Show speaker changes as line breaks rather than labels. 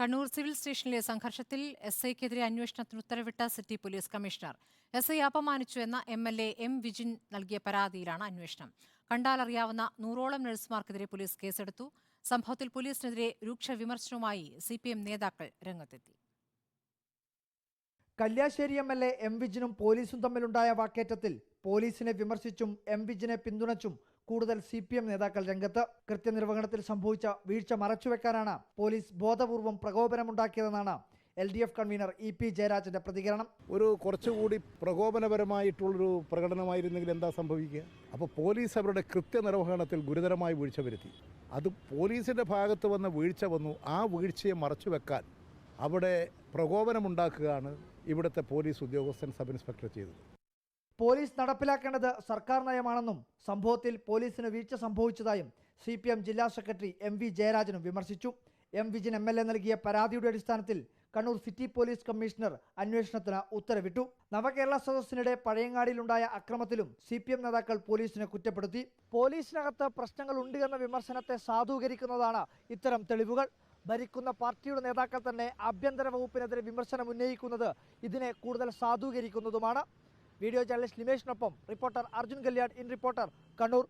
Kannur civil സ്റ്റേഷനിലെ സംഘർഷത്തിൽ S ഐക്കെതിരെ അന്വേഷണത്തിന് ഉത്തരവിട്ട city police commissioner. S I അപമാനിച്ചു എന്ന M L A M Vijin നൽകിയ പരാതിയിലാണ് അന്വേഷണം. കണ്ടാലറിയാവുന്ന നൂറോളം നഴ്സുമാർക്കെതിരെ പോലീസ് കേസെടുത്തു. സംഭവത്തിൽ പോലീസിനെതിരെ രൂക്ഷ വിമർശനവുമായി സി നേതാക്കൾ രംഗത്തെത്തി.
Kalliasseri M L A M വിജിനും പോലീസും തമ്മിലുണ്ടായ വാക്കേറ്റത്തിൽ പോലീസിനെ വിമർശിച്ചും എം വിജിനെ പിന്തുണച്ചും കൂടുതൽ സി പി എം നേതാക്കൾ രംഗത്ത്. കൃത്യനിർവഹണത്തിൽ സംഭവിച്ച വീഴ്ച മറച്ചുവെക്കാനാണ് പോലീസ് ബോധപൂർവം പ്രകോപനമുണ്ടാക്കിയതെന്നാണ് L D F convener E P ജയരാജന്റെ പ്രതികരണം.
ഒരു കുറച്ചുകൂടി പ്രകോപനപരമായിട്ടുള്ളൊരു പ്രകടനമായിരുന്നെങ്കിൽ എന്താ സംഭവിക്കുക? അപ്പോൾ പോലീസ് അവരുടെ കൃത്യനിർവഹണത്തിൽ ഗുരുതരമായി വീഴ്ച വരുത്തി. അത് പോലീസിന്റെ ഭാഗത്ത് വന്ന വീഴ്ച വന്നു. ആ വീഴ്ചയെ മറച്ചു വെക്കാൻ അവിടെ പ്രകോപനമുണ്ടാക്കുകയാണ് ഇവിടുത്തെ പോലീസ് ഉദ്യോഗസ്ഥൻ സബ് ഇൻസ്പെക്ടർ ചെയ്തത്.
പോലീസ് നടപ്പിലാക്കേണ്ടത് സർക്കാർ നയമാണെന്നും സംഭവത്തിൽ പോലീസിന് വീഴ്ച സംഭവിച്ചതായും സി പി എം ജില്ലാ സെക്രട്ടറി എം വി ജയരാജനും വിമർശിച്ചു. M Vijin M L A നൽകിയ പരാതിയുടെ അടിസ്ഥാനത്തിൽ കണ്ണൂർ സിറ്റി പോലീസ് കമ്മീഷണർ അന്വേഷണത്തിന് ഉത്തരവിട്ടു. നവകേരള സദസ്സിനിടെ പഴയങ്ങാടിയിലുണ്ടായ അക്രമത്തിലും സി പി എം നേതാക്കൾ പോലീസിനെ കുറ്റപ്പെടുത്തി. പോലീസിനകത്ത് പ്രശ്നങ്ങൾ ഉണ്ട് എന്ന വിമർശനത്തെ സാധൂകരിക്കുന്നതാണ് ഇത്തരം തെളിവുകൾ. ഭരിക്കുന്ന പാർട്ടിയുടെ നേതാക്കൾ തന്നെ ആഭ്യന്തര വകുപ്പിനെതിരെ വിമർശനം ഉന്നയിക്കുന്നത് ഇതിനെ കൂടുതൽ സാധൂകരിക്കുന്നതുമാണ്. വീഡിയോ ജേർണലിസ്റ്റ് ലിമേഷിനൊപ്പം reporter Arjun Kalyan in reporter Kannur.